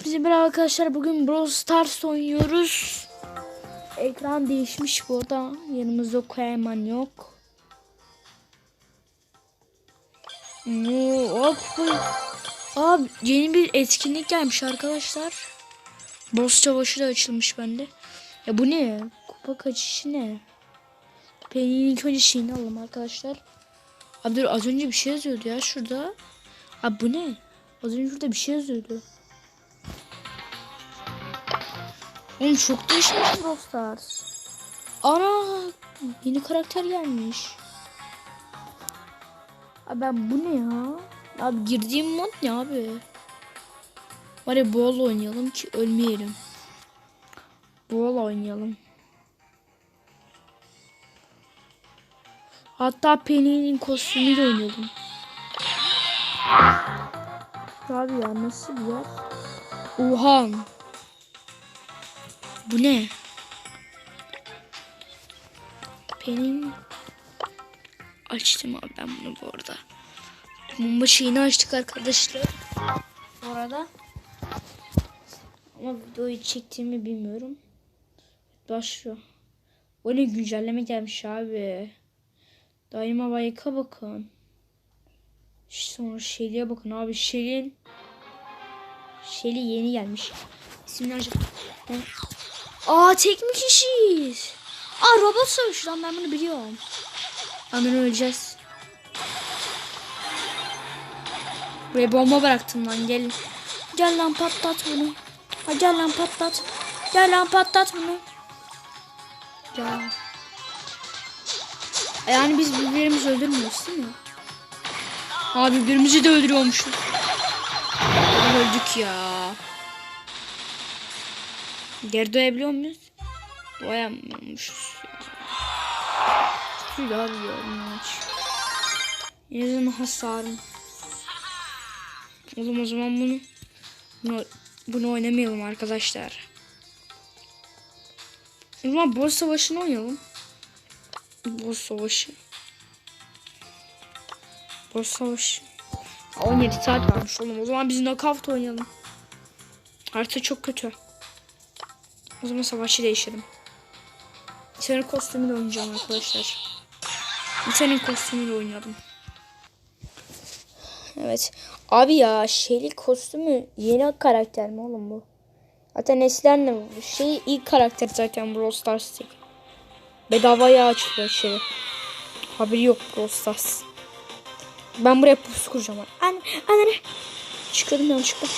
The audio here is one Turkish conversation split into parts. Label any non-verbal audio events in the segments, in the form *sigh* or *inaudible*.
Hepinize merhaba arkadaşlar. Bugün Brawl Stars oynuyoruz. Ekran değişmiş burada. Yanımızda Koyman yok. Hop. Abi yeni bir etkinlik gelmiş arkadaşlar. Boss savaşı da açılmış bende. Ya bu ne? Kupa kaçışı ne? Ben ilk önce şeyini alalım arkadaşlar. Abi dur az önce bir şey yazıyordu ya şurada. Abi bu ne? Az önce şurada bir şey yazıyordu. Oğlum çok değişmiş Stars. Ana yeni karakter gelmiş. Abi ben bu ne ya? Abi girdiğim mod ne abi? Var ya bol oynayalım ki ölmeyelim. Bol oynayalım. Hatta Penny'nin kostümüyle oynayalım. Abi ya nasıl bir yer? Oha. Bu ne? Benim açtım abi ben bunu bu arada. Mumba şeyini açtık arkadaşlar. Bu arada. Ama videoyu çektiğimi bilmiyorum. Başlıyor. O ne güncelleme gelmiş abi. Daima bayıka bakın. Sonra Shelly'e bakın abi. Shelly'in Shelly yeni gelmiş. Ne? Aa tek mi kişiyiz? Aa robot savaşı lan ben bunu biliyorum. Hemen öleceğiz. Buraya bomba bıraktım lan gelin. Gel lan patlat bunu. Ha, gel lan patlat. Gel lan patlat bunu. Gel. Yani biz birbirimizi öldürmüyoruz değil mi? Abi birbirimizi de öldürüyormuşuz. Öldük ya. Geri dönebiliyor muyuz? Doyamıyormuşuz. Şöyle abi ya maç. Azından hasarım. Oğlum o zaman bunu bunu, bunu oynamayalım arkadaşlar. O zaman boss savaşını oynayalım. Boss savaşı. Boss savaşı. 17 saat varmış oğlum. O zaman biz knockout oynayalım. Harita çok kötü. O zaman savaşı değişelim. Senin kostümüyle oynayacağım arkadaşlar. Senin kostümüyle oynadım. Evet. Abi ya şeylik kostümü yeni karakter mi oğlum bu? Zaten bu şey ilk karakter zaten Brawl Stars'tı. Bedavaya açılıyor şey. Haberi yok Brawl Stars. Ben buraya pusu kuracağım. Anne, anne. Çıkıyordum yanlışlıkla.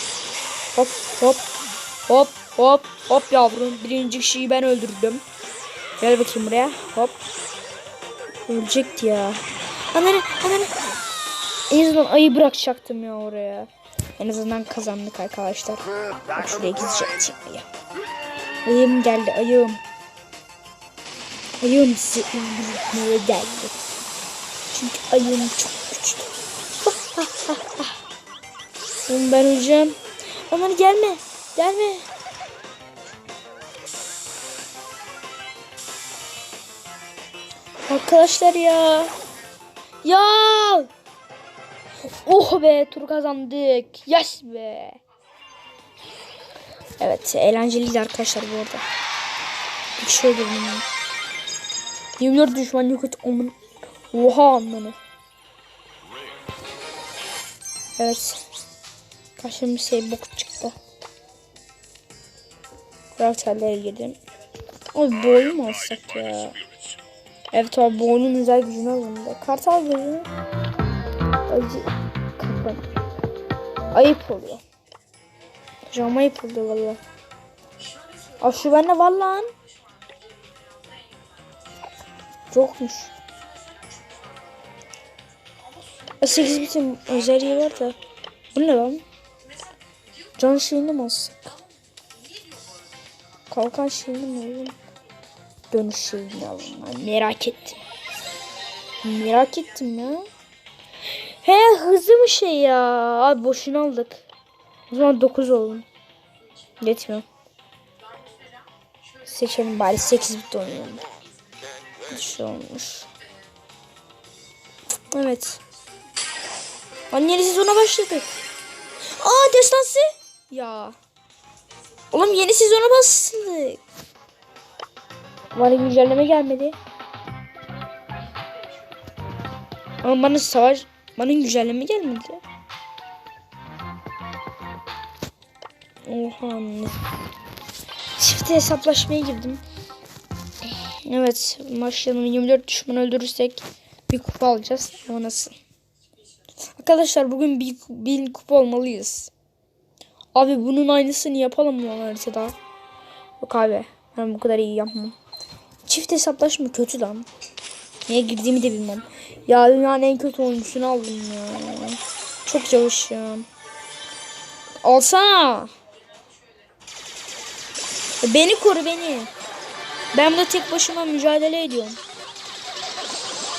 Hop hop hop hop hop yavrum. Birinci kişiyi ben öldürdüm. Gel bakayım buraya. Hop. Ölecekti ya. Anne anne. En azından ayı bırakacaktım ya oraya. En azından kazandık arkadaşlar. Bak şuraya gidecektim ayı. Ayım geldi ayım. Ayım sizi öldürmeye geldi. Çünkü ayım çok güçlü. *laughs* Oğlum ben öleceğim. Aman gelme. Gelme. Arkadaşlar ya. Ya. Oh be tur kazandık. Yes be. Evet eğlenceliydi arkadaşlar bu arada. Bir şey öldürdüm. 24 düşman yok et. Omun. Oha anlamı. Evet. Karşıma bir şey bok çıktı. Karakterlere girdim. Abi boyu mu alsak ya? Evet abi boynun özel gücünü alın da. Kartal gözü. Acı. Kapan. Ayıp oluyor. Hocam ayıp oluyor valla. Aa şu bende var lan. Çokmuş. 8 bitim özelliği var da. Bu ne lan? Can şeyini mi alsak? Kalkan şeyini mi alalım? Dönüş şeyini merak ettim. Merak ettim ya. He hızlı bir şey ya. Abi boşuna aldık. O zaman 9 olun. Yetmiyor. Seçelim bari 8 bit oynayalım. Bir şey olmuş. Evet. Anneli sezona başladık. Aa destansı. Ya. Oğlum yeni sezona bastık. Bana güncelleme gelmedi. Ama bana savaş bana güncelleme gelmedi. Oha anne. Çift hesaplaşmaya girdim. Evet başlayalım 24 düşman öldürürsek bir kupa alacağız ama nasıl? Arkadaşlar bugün bir, bir kupa olmalıyız. Abi bunun aynısını yapalım mı lan haritada? Yok abi ben bu kadar iyi yapmam. Çift hesaplaşma kötü lan. Niye girdiğimi de bilmem. Ya dünyanın en kötü oyuncusunu aldım ya. Çok çalışıyorum. Alsana. Beni koru beni. Ben burada tek başıma mücadele ediyorum.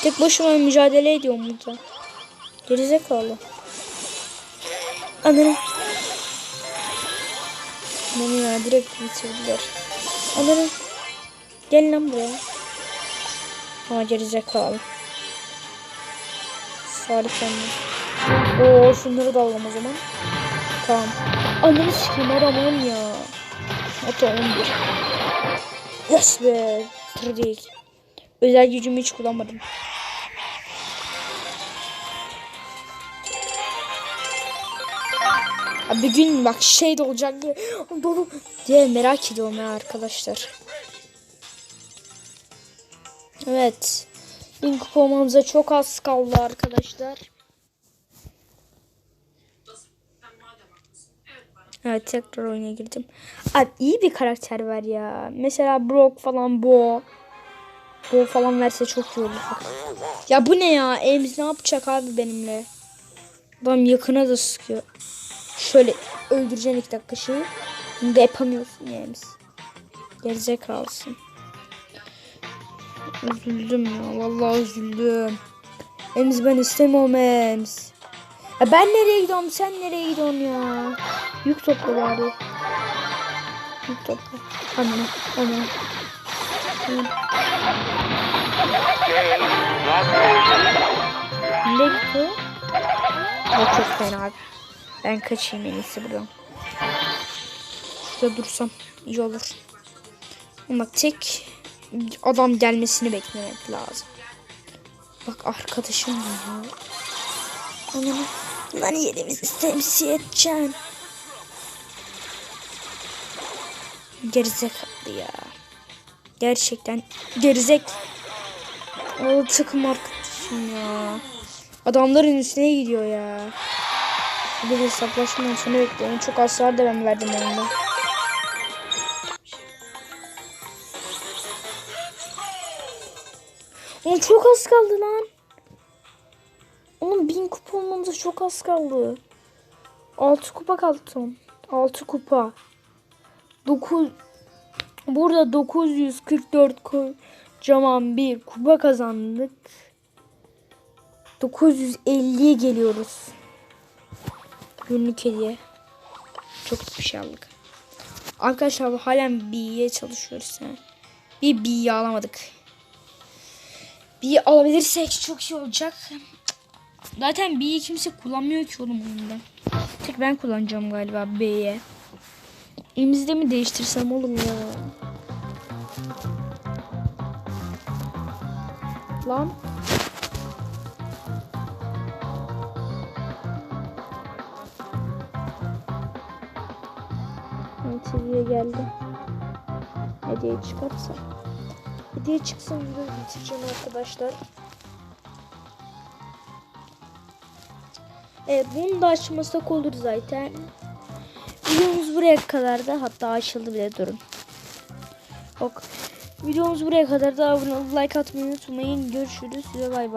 Tek başıma mücadele ediyorum burada. Gerizekalı. Ananı. Beni ya direkt bitirdiler. Ananı. Gel lan buraya. Ha gerizekalı. Salih anne. Oo şunları da alalım o zaman. Tamam. Ananı sikeyim adamım ya. Hatta 11. Yes be. Tırdık. Özel gücümü hiç kullanmadım. Bir gün bak şey de olacak diye dolu diye merak ediyorum ya arkadaşlar. Evet. Bin kupa olmamıza çok az kaldı arkadaşlar. Evet tekrar oyuna girdim. Abi iyi bir karakter ver ya. Mesela Brock falan Bo. Bo falan verse çok iyi olur. Ya bu ne ya? Ems ne yapacak abi benimle? Adam yakına da sıkıyor. Şöyle öldüreceksin ilk dakika şeyi. Bunu da yapamıyorsun ya Ems. Gerizekalısın. Üzüldüm ya. Vallahi üzüldüm. Ems ben istemiyorum Ems. Ya ben nereye gidiyorum? Sen nereye gidiyorsun ya? Yük topla bari. Yük topla. Anne. Anne. Ne gitti? Bak çok fena abi. Ben kaçayım en iyisi buradan. Şurada dursam iyi olur. Ama tek adam gelmesini beklemek lazım. Bak arkadaşım ya. Ananı. Lan yerimizi temsil edeceksin. Gerizekalı ya. Gerçekten gerizek. O takım arkadaşım ya. Adamların üstüne gidiyor ya. Bir hesaplaşma sonu bekliyorum. Çok hasar da ben verdim oyunda. Oğlum çok az kaldı lan. Oğlum bin kupa olmamıza çok az kaldı. 6 kupa kaldı son. 6 kupa. 9 Burada 944 kocaman bir kupa kazandık. 950'ye geliyoruz. Günlük hediye. Çok bir şey aldık. Arkadaşlar halen B'ye çalışıyoruz. Bir B'yi alamadık. B'yi alabilirsek çok iyi olacak. Zaten B'yi kimse kullanmıyor ki oğlum oyunda. Tek ben kullanacağım galiba B'ye. Elimizde mi değiştirsem oğlum ya? Lan. Seviye geldi. Hediye çıkarsa. Hediye çıksın video bitireceğim arkadaşlar. Evet bunu da açmasak olur zaten. Videomuz buraya kadar da hatta açıldı bile durun. Bak videomuz buraya kadar da abone olup like atmayı unutmayın. Görüşürüz. Size bay bay.